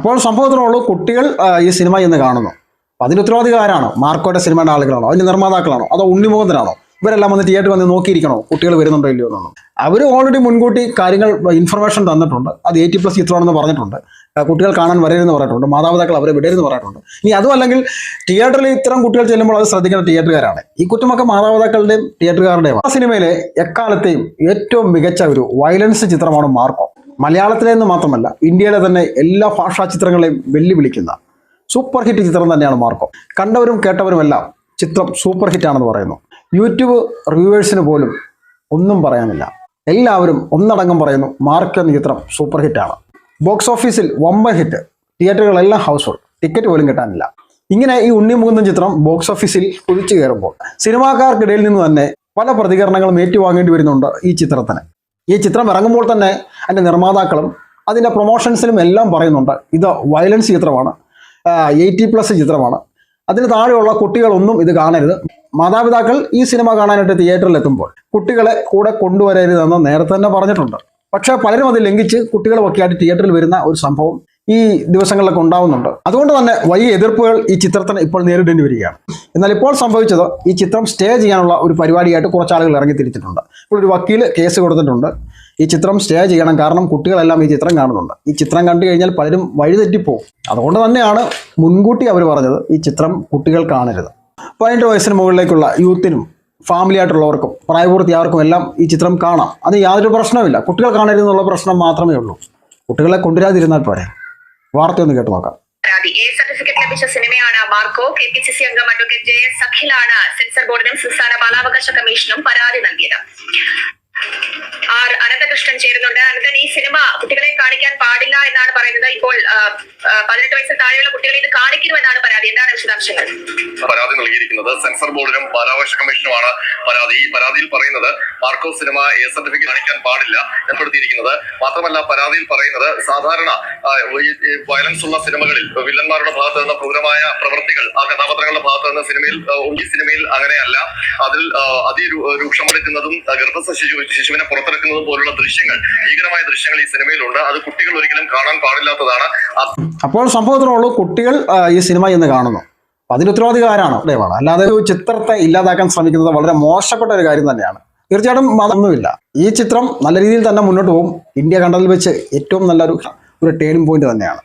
അപ്പോൾ സംഭവത്തിനുള്ളൂ കുട്ടികൾ ഈ സിനിമ ഇന്ന് കാണുന്നു. അപ്പോൾ അതിന് ഉത്തരവാദികാരാണോ മാർക്കോയുടെ സിനിമയുടെ ആളുകളാണോ? അതിന്റെ നിർമ്മാതാക്കളാണോ? അതോ ഉണ്ണിമുഖത്തിനാണോ ഇവരെല്ലാം വന്ന് തിയേറ്ററിൽ വന്ന് നോക്കിയിരിക്കണോ? കുട്ടികൾ വരുന്നുണ്ടോ ഇല്ലയോ എന്നൊന്നും. അവർ ഓൾറെഡി മുൻകൂട്ടി കാര്യങ്ങൾ ഇൻഫർമേഷൻ തന്നിട്ടുണ്ട്. അത് എയ്റ്റി പ്ലസ് ചിത്രമാണെന്ന് പറഞ്ഞിട്ടുണ്ട്. കുട്ടികൾ കാണാൻ വരരുതെന്ന് പറഞ്ഞിട്ടുണ്ട്. മാതാപിതാക്കൾ അവരെ വിടരുതെന്ന് പറഞ്ഞിട്ടുണ്ട്. ഇനി അതും അല്ലെങ്കിൽ തിയേറ്ററിൽ ഇത്തരം കുട്ടികൾ ചെല്ലുമ്പോൾ അത് ശ്രദ്ധിക്കുന്ന തിയേറ്ററുകാരാണ്. ഈ കുറ്റമൊക്കെ മാതാപിതാക്കളുടെയും തിയേറ്ററുകാരുടെയും ആ സിനിമയിലെ എക്കാലത്തെയും ഏറ്റവും മികച്ച ഒരു വയലൻസ് ചിത്രമാണ് മാർക്കോ. മലയാളത്തിലെ എന്ന് മാത്രമല്ല ഇന്ത്യയിലെ തന്നെ എല്ലാ ഭാഷാ ചിത്രങ്ങളെയും വെല്ലുവിളിക്കുന്ന സൂപ്പർ ഹിറ്റ് ചിത്രം തന്നെയാണ് മാർക്കോ. കണ്ടവരും കേട്ടവരുമെല്ലാം ചിത്രം സൂപ്പർ ഹിറ്റ് ആണെന്ന് പറയുന്നു. യൂട്യൂബ് റിവ്യൂവേഴ്സിന് പോലും ഒന്നും പറയാനില്ല. എല്ലാവരും ഒന്നടങ്കം പറയുന്നു മാർക്കോ എന്ന ചിത്രം സൂപ്പർ ഹിറ്റാണ് ബോക്സ് ഓഫീസിൽ വമ്പൻ ഹിറ്റ് തിയേറ്ററുകളെല്ലാം ഹൗസ്ഫുൾ ടിക്കറ്റ് പോലും കിട്ടാനില്ല. ഇങ്ങനെ ഈ ഉണ്ണിമുകുന്ദൻ ചിത്രം ബോക്സ് ഓഫീസിൽ കുതിച്ചു കയറുമ്പോൾ സിനിമാക്കാർക്കിടയിൽ നിന്ന് തന്നെ പല പ്രതികരണങ്ങളും ഏറ്റുവാങ്ങേണ്ടി വരുന്നുണ്ട് ഈ ചിത്രത്തിന്. ഈ ചിത്രം ഇറങ്ങുമ്പോൾ തന്നെ അതിന്റെ നിർമ്മാതാക്കളും അതിന്റെ പ്രൊമോഷൻസിലും എല്ലാം പറയുന്നുണ്ട്. ഇത് വയലൻസ് ചിത്രമാണ്. എയ്റ്റി പ്ലസ് ചിത്രമാണ്. അതിന് താഴെയുള്ള കുട്ടികളൊന്നും ഇത് കാണരുത്. മാതാപിതാക്കൾ ഈ സിനിമ കാണാനായിട്ട് തിയേറ്ററിൽ എത്തുമ്പോൾ കുട്ടികളെ കൂടെ കൊണ്ടുവരരുതെന്ന് നേരത്തെ തന്നെ പറഞ്ഞിട്ടുണ്ട്. പക്ഷേ പലരും അത് ലംഘിച്ച് കുട്ടികളെ ഒക്കെയായിട്ട് തിയേറ്ററിൽ വരുന്ന ഒരു സംഭവം ഈ ദിവസങ്ങളിലൊക്കെ ഉണ്ടാവുന്നുണ്ട്. അതുകൊണ്ട് തന്നെ വലിയ എതിർപ്പുകൾ ഈ ചിത്രത്തിന് ഇപ്പോൾ നേരിടേണ്ടി വരികയാണ്. എന്നാൽ ഇപ്പോൾ സംഭവിച്ചത് ഈ ചിത്രം സ്റ്റേ ചെയ്യാനുള്ള ഒരു പരിപാടിയായിട്ട് കുറച്ച് ആളുകൾ ഇറങ്ങി തിരിച്ചിട്ടുണ്ട്. ഇപ്പോൾ ഒരു വക്കീൽ കേസ് കൊടുത്തിട്ടുണ്ട്. ഈ ചിത്രം സ്റ്റേ ചെയ്യണം കാരണം കുട്ടികളെല്ലാം ഈ ചിത്രം കാണുന്നുണ്ട്. ഈ ചിത്രം കണ്ടു കഴിഞ്ഞാൽ പലരും വഴിതെറ്റിപ്പോകും അതുകൊണ്ട് തന്നെയാണ് മുൻകൂട്ടി അവർ പറഞ്ഞത് ഈ ചിത്രം കുട്ടികൾ കാണരുത്. പതിനെട്ട് വയസ്സിന് മുകളിലേക്കുള്ള യൂത്തിനും ഫാമിലി ആയിട്ടുള്ളവർക്കും പ്രായപൂർത്തിയാവർക്കും എല്ലാം ഈ ചിത്രം കാണാം. അത് യാതൊരു പ്രശ്നവുമില്ല. കുട്ടികൾ കാണരുതെന്നുള്ള പ്രശ്നം മാത്രമേ ഉള്ളൂ. കുട്ടികളെ കൊണ്ടുവരാതിരുന്നാൽ പോരെ. വാർത്തയൊന്ന് കേട്ട് നോക്കാം. പരാതി എ സർട്ടിഫിക്കറ്റ് ലഭിച്ച സിനിമയാണ് Marco. K P C C അംഗം അഡ്വക്കേറ്റ് ജെ എസ് സഖിലാണ് സെൻസർ ബോർഡിനും സംസ്ഥാന ബാലാവകാശ കമ്മീഷനും പരാതി നൽകിയത്. എന്നാണ് പറയുന്നത്. ഇപ്പോൾ പതിനെട്ട് വയസ്സിൽ താഴെയുള്ള കുട്ടികളെ ഇത് കാണിക്കണമെന്നാണ് പരാതി. എന്താണ് വിശദാംശങ്ങൾ? പരാതി നൽകിയിരിക്കുന്നത് സെൻസർ ബോർഡിനും ബാലാവകാശ കമ്മീഷനുമാണ് പരാതി. ഈ പരാതിയിൽ പറയുന്നത് മാർക്കോ സിനിമ എ സർട്ടിഫിക്കറ്റ് കാണിക്കാൻ പാടില്ല ഏർപ്പെടുത്തിയിരിക്കുന്നത് മാത്രമല്ല പരാതിയിൽ പറയുന്നത് സാധാരണ വയലൻസ് ഉള്ള സിനിമകളിൽ വില്ലന്മാരുടെ ഭാഗത്ത് നിന്ന് ക്രൂരമായ പ്രവൃത്തികൾ ആ കഥാപാത്രങ്ങളുടെ ഭാഗത്ത് നിന്ന് സിനിമയിൽ ഈ സിനിമയിൽ അങ്ങനെയല്ല. അതിൽ അതി അതിരൂക്ഷമെടുക്കുന്നതും ഗർഭസ്ഥ ശിശു ശിശുവിനെ പുറത്തിറക്കുന്നതും പോലുള്ള ദൃശ്യങ്ങൾ ഭീകരമായ ദൃശ്യങ്ങൾ ഈ സിനിമയിലുണ്ട്. അത് കുട്ടികൾ ഒരിക്കലും കാണാൻ പാടില്ലാത്തതാണ്. അപ്പോൾ സംഭവത്തിനുള്ളൂ കുട്ടികൾ ഈ സിനിമ ഇന്ന് കാണുന്നു. അതിന് ഉത്തരവാദികാരാണ് ദയവാണ് അല്ലാതെ ഒരു ചിത്രത്തെ ഇല്ലാതാക്കാൻ ശ്രമിക്കുന്നത് വളരെ മോശപ്പെട്ട ഒരു കാര്യം തന്നെയാണ്. തീർച്ചയായിട്ടും മതൊന്നുമില്ല ഈ ചിത്രം നല്ല രീതിയിൽ തന്നെ മുന്നോട്ട് പോകും. ഇന്ത്യ കണ്ടതിൽ വെച്ച് ഏറ്റവും നല്ലൊരു ഒരു ടേണിംഗ് പോയിന്റ് തന്നെയാണ്.